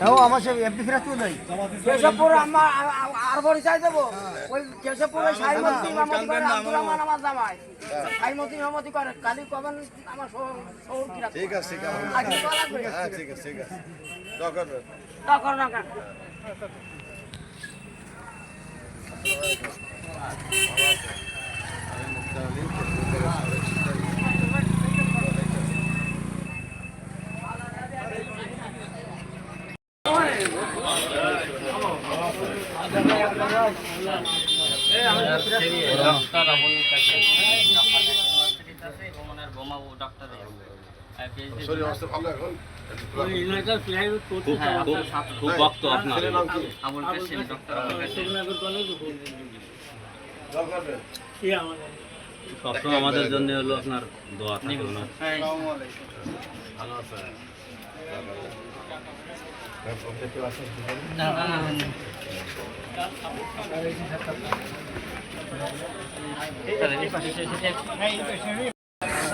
হ্যাঁ আমার সে এমপি ফিরাজ নাই। কেশবপুর আমার আর পরিচয় দেবো ওই কেশবপুরে সাইমতি মামতি করে আব্দুর রহমান আমার জামাই। সাইমতি মামতি করে কালি কবেন আমার শহর কিরা ঠিক আছে ঠিক আছে। হ্যাঁ ঠিক আছে ঠিক আছে। তখন তখন না কেন? ডক্টর শরীর অবস্থা ভালো এখন? হ্যাঁ খুব ভক্ত আপনার। সবসময় আমাদের জন্য হলো আপনার দোয়া থাকে ওনার। ভালো আছে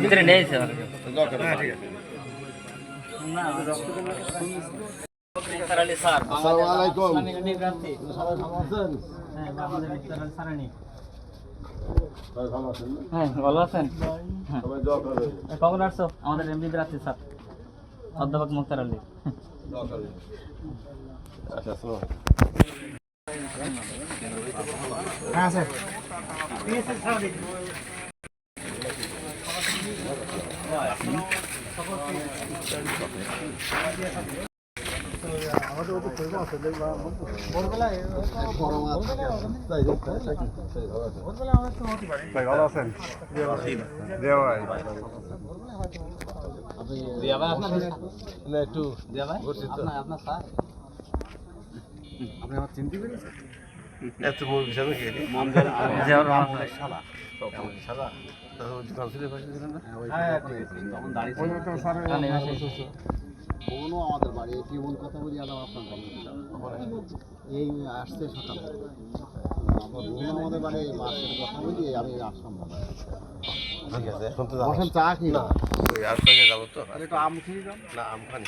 ভিতরে নেই স্যার স্যার স্যার আসসালামু আলাইকুম। সবাই ভালো আছেন হ্যাঁ আমাদের ইফতার আলী স্যারানি সবাই ভালো আছেন না? হ্যাঁ ভালো আছেন? করবেন। কখন আসছো? আমাদের এমডি প্রার্থী স্যার। অধ্যাপক মুক্তার আলী। আচ্ছা হ্যাঁ স্যার। ভালো আছেন দেওয়া ভাই একটু আপনি আমার চিনতে পেরেছেন এত মন হিসাবে কে রে? সাদা কোনো আমাদের বাড়ি এটি এমন কথা বলি আলাম আপনার এই আসতে সকাল। আমাদের বাড়ি মাসের কথা বলি আমি আসলাম। না ঠিক আছে এখন বসেন চা কি না যাব তো? একটু আম খেয়ে না আম খান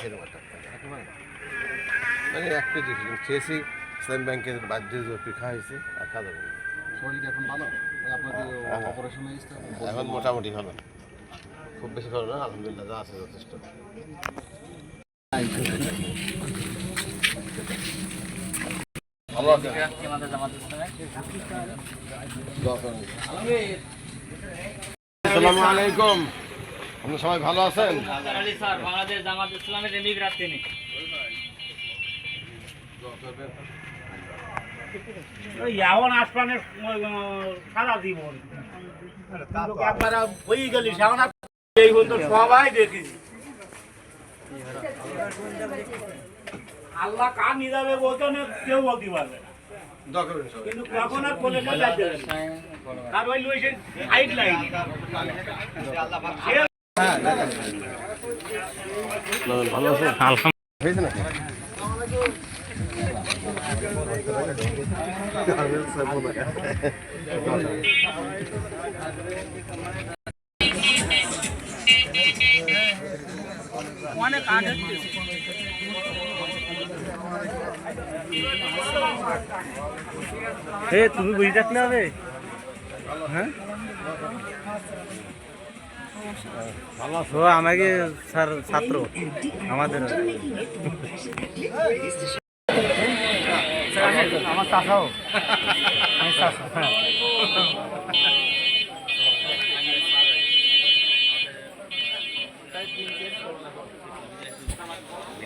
মানে এক কেজি খেয়েছি। ইসলাম ব্যাংকের খাওয়া হয়েছে আর খাওয়া শরীর এখন ভালো? ওই আপনাদের অপারেশন হয়েছে এখন মোটামুটি ভালো। খুব বেশি ভালো না আলহামদুলিল্লাহ যা আছে যথেষ্ট প্রার্থী আমাদের জামাত ইসলামে আসসালামু আলাইকুম। আপনি সবাই ভালো আছেন? মুক্তার আলী স্যার বাংলাদেশ জামাত ইসলামের এমডি প্রার্থী নি এমন সারা জীবন একবার হয়ে গেলি সবাই দেখেছি। আল্লাহ কার নিজাবে বলতে না, কেউ বলতে পারবে কিন্তু কখন আর কোলে না যাইতে পারবে না। তার ওই লইছে হাইট লাইন ভালো আছেন হয়েছে এ, তুমি বুঝে থাকলে হবে? ও, আমাকে স্যার, ছাত্র, আমাদের। আমার চাষাও আমি চাষা হ্যাঁ আসসালামু আলাইকুম আসসালামু আলাইকুম অধ্যাপক মুক্তার আলী স্যার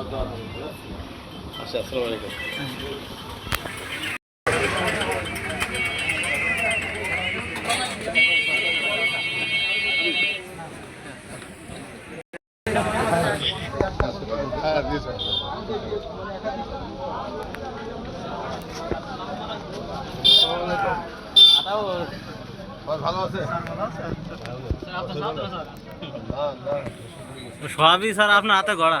আচ্ছা আসসালামু আলাইকুম। সবই স্যার আপনার হাতে গড়া।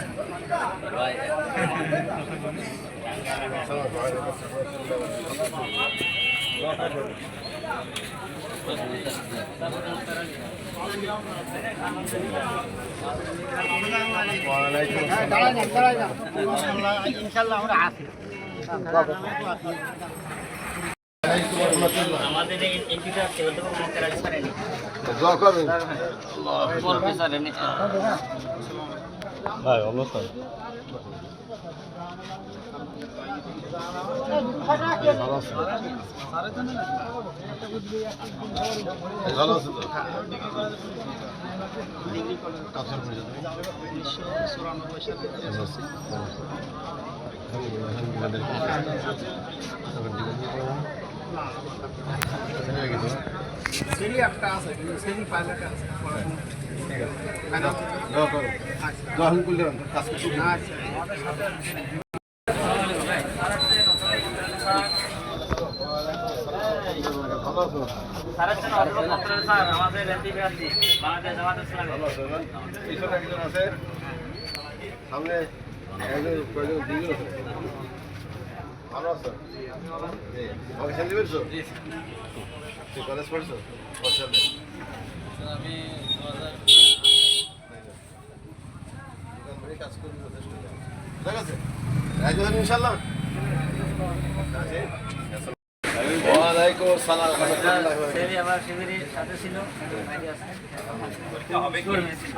এমপিটা আলী স্যার এনে স্যার এনে ভালো আছে তো পরিচয় ভালো আছি। দোয়া করো। দোয়া হুকুম করলেন, কাজ আছো? সামনে একজন কয়জন দুজন আছে আমি কাজ করবি ঠিক আছে? রাখবেন ইনশাল্লাহ ওয়ালাইকুম আসসালাম আমার শিবিরের সাথে ছিল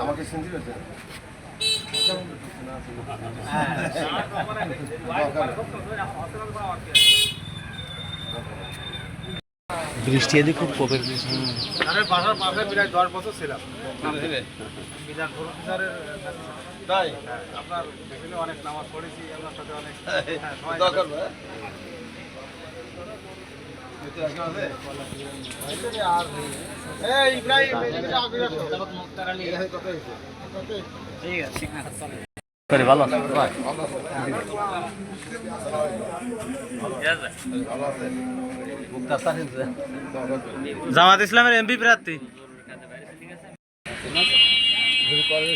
আমাকে শুনতে পেয়েছেন বৃষ্টি এদিকে খুব আরে বাসার পাশে প্রায় দশ বছর ছিলাম। তাই? আপনার বিভিন্ন অনেক নামাজ পড়েছি আপনার সাথে অনেক হ্যাঁ, আছে ভালো। ভাই জামাত ইসলামের এমপি প্রার্থী।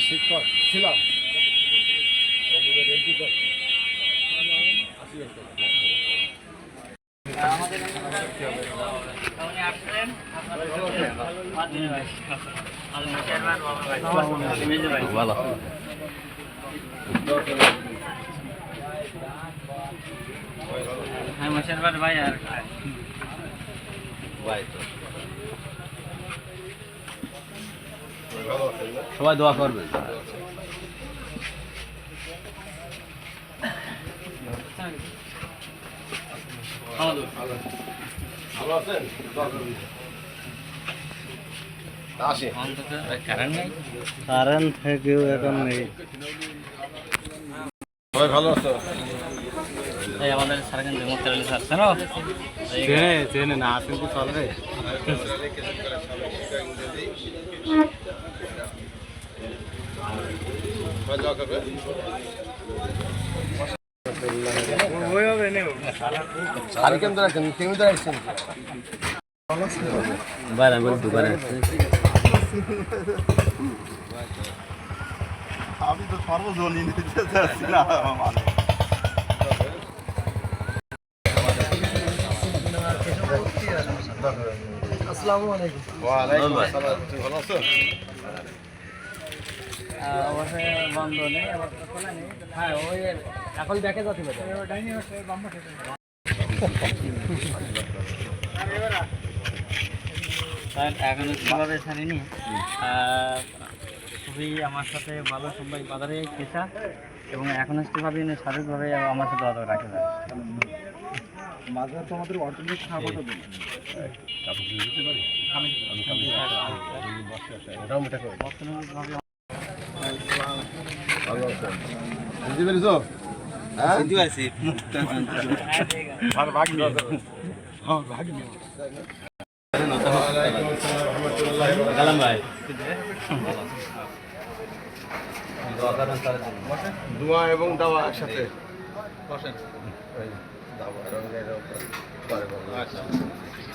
শিক্ষক ছিলাম ভালো হ্যাঁ ভাই আর সবাই দোয়া নেই কারেন্ট থেকেও এখন নেই। সবাই ভালো আছো? এই আমাদের সারাখান মুক্তার আলী স্যার জানো? চেনে চেনে না আসেন কি চলবে বাইরে বলি আমি তো সর্বজনীন আসসালামু আলাইকুম। ওয়া আলাইকুম আসসালাম। তুমি ভালো আছো? বন্ধ নেই আবার খোলা নেই। হ্যাঁ ওই এখন দেখে যাচ্ছে স্যার এখন কীভাবে ছাড়িনি খুবই আমার সাথে ভালো সম্পর্ক বাজারে পেশা এবং এখন ভাবে শারীরিকভাবে আমার সাথে অত রাখে যায় মাঝে তো আমাদের অর্থনৈতিক বুঝতে পেরেছ হ্যাঁ আর ভাগ নিয়ে হ্যাঁ ভাগ নিয়ে কালাম ভাই দোয়া এবং দাওয়া একসাথে। এই, দাওয়া এবং এর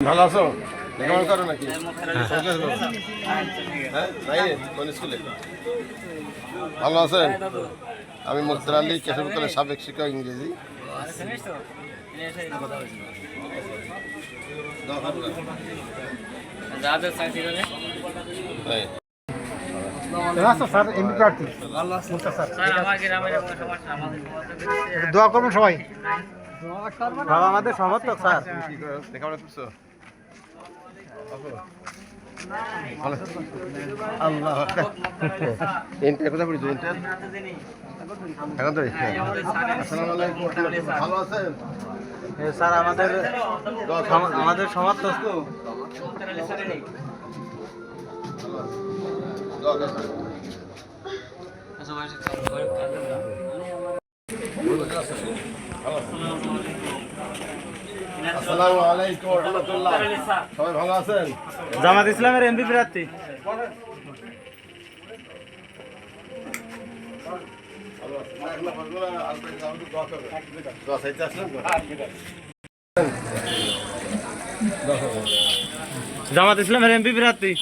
ভালো আছো? লেখাপড়া করো নাকি? হ্যাঁ নাইনে স্কুলে? ভালো আছেন? আমি মুক্তার আলী কেশবতলের সাবেক শিক্ষক ইংরেজি। দোয়া করবেন। যাদের চাকরি করে তাই। স্যার এমপি প্রার্থী দোয়া করবেন সবাই। বাবা আমাদের সমর্থক স্যার। আল্লাহ। এখন তো আসসালামু আলাইকুম। ভালো আছেন? স্যার আমাদের আমাদের সমর্থক দোয়া সবাই ভালো আছেন জামাত ইসলামের এমপি প্রার্থী। জামাত ইসলামের এমপি প্রার্থী।